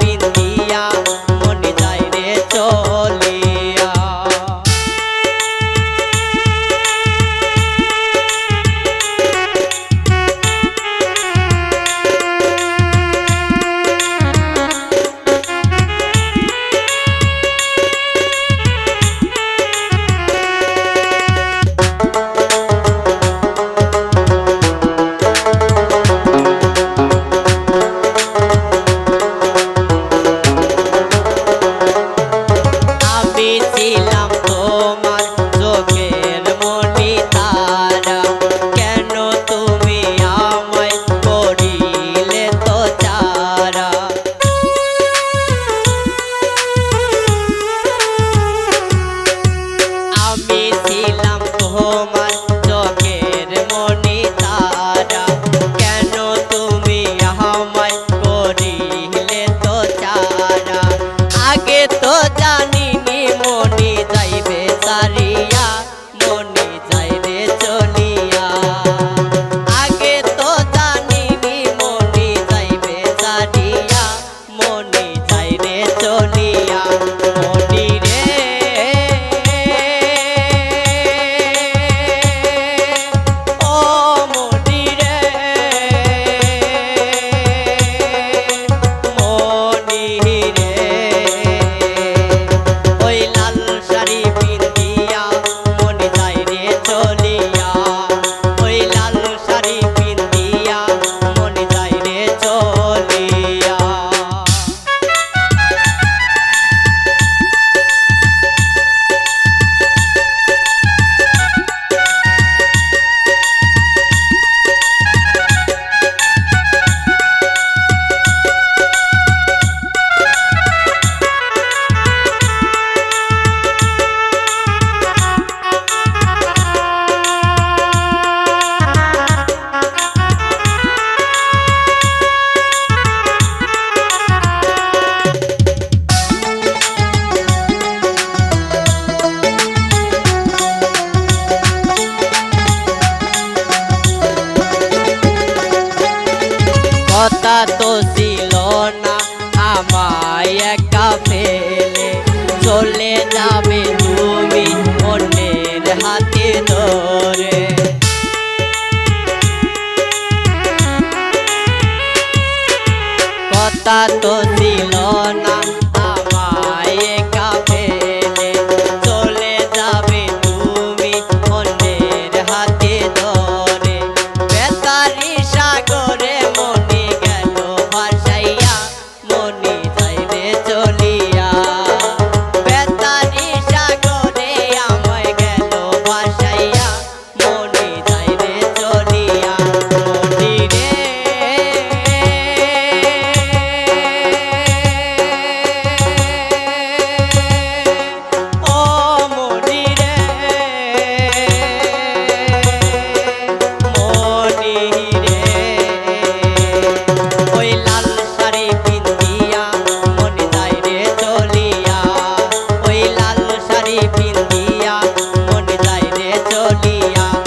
冰。কথা তো ছিল না। আমায় একা ফেলে চলে যাবে তুমি অন্যের হাতে ধরে। কথা তো দিয়া